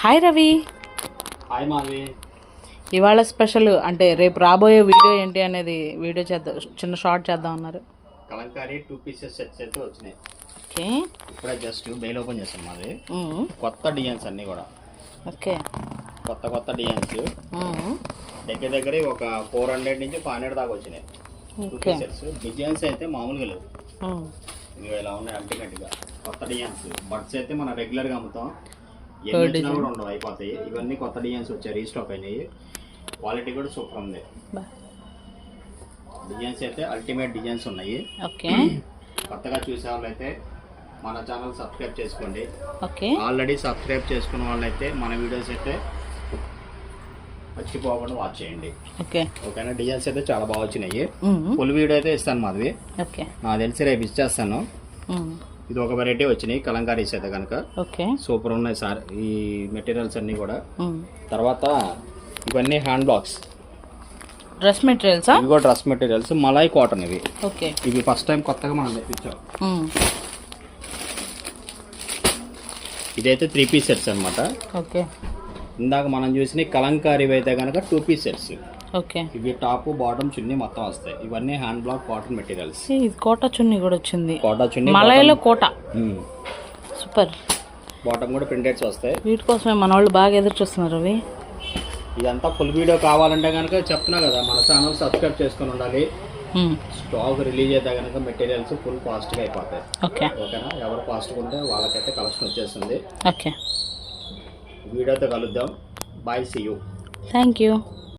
Hi Ravi hi మావి ఇవాళ special అంటే రేపు రాబోయే వీడియో ఏంటి అనేది వీడియో చేద్దాం చిన్న షార్ట్ చేద్దాం అన్నారు. కలంకారీ టూ పీసెస్ సెట్స్ అయితే వచ్చినాయి. ఓకే ఇప్పుడే జస్ట్ మెయిల్ ఓపెన్ చేస్తాం మాది. కొత్త డిజైన్స్ అన్నీ కూడా. ఓకే కొత్త కొత్త డిజైన్స్ మ్మ్. దగ్గర దగ్గర ఒక ఫోర్ హండ్రెడ్ నుంచి ఫైవ్ హండ్రెడ్ దాకా వచ్చినాయి. టూ పీసెస్ డిజైన్స్ అయితే మామూలుగా లేవు. మ్మ్. ఇవి ఇలా ఉన్నాయి అల్టిమేట్గా కొత్త డిజైన్స్ బడ్స్ అయితే మనం రెగ్యులర్గా అమ్ముతాం. ఎన్ని వచ్చినా కూడా ఉండవు అయిపోతాయి. ఇవన్నీ కొత్త డిజైన్స్ వచ్చాయి. రీస్టాక్ అయినాయి. క్వాలిటీ కూడా సూపర్ ఉంది. డిజైన్స్ అయితే అల్టిమేట్ డిజైన్స్ ఉన్నాయి. ఓకే. కొత్తగా చూసే వాళ్ళైతే మన ఛానల్ సబ్స్క్రైబ్ చేసుకోండి. ఓకే. ఆల్రెడీ సబ్స్క్రైబ్ చేసుకున్న వాళ్ళైతే మన వీడియోస్ అయితే మర్చిపోకుండా వాచ్ చేయండి. ఓకే. ఓకేనా? డిజైన్స్ అయితే చాలా బాగా వచ్చినాయి. ఫుల్ వీడియో అయితే ఇస్తాను మాధవి. ఓకే. నాకు తెలిసి రేపు ఇచ్చేస్తాను. ఇది ఒక వెరైటీ వచ్చినాయి కలంకారీస్ అయితే కనుక ఓకే. సూపర్ ఉన్నాయి సార్. ఈ మెటీరియల్స్ అన్నీ కూడా. తర్వాత ఇవన్నీ హ్యాండ్ బ్లాక్స్ డ్రెస్ మెటీరియల్సా ఇవి కూడా డ్రెస్ మెటీరియల్స్ మలాయ్ కాటన్ ఇవి. ఓకే. ఇవి ఫస్ట్ టైం కొత్తగా మనం తెప్పించాం. ఇదైతే త్రీ పీస్ సెట్స్ అనమాట ఓకే. ఇందాక మనం చూసిన కలంకారీ అయితే కనుక టూ పీస్ సెట్స్ ఓకే. ఇవి టాప్ బాటమ్ చున్నీ మొత్తం వస్తాయి. ఇవన్నీ హ్యాండ్ బ్లాక్ కాటన్ మెటీరియల్స్ ఇది కోట చున్నీ కూడా వచ్చింది. కోటా చున్నీ మలయలో కోట. సూపర్. బాటమ్ కూడా ప్రింటెడ్స్ వస్తాయి. వీటి కోసమే మన వాళ్ళు బాగా ఎదురు చూస్తున్నారు అవి. ఇదంతా ఫుల్ వీడియో కావాలంటే కనుక చెప్తున్నా కదా మన ఛానల్ సబ్స్క్రైబ్ చేసుకొని ఉండాలి. స్టాక్ రిలీజ్ అయితే కనుక మెటీరియల్స్ ఫుల్ ఫాస్ట్గా అయిపోతాయి. ఓకే. ఓకేనా? ఎవరు ఫాస్ట్గా ఉంటే వాళ్ళకైతే కలెక్షన్ వచ్చేస్తుంది. ఓకే. వీడియోతో కలుద్దాం. Bye see you thank you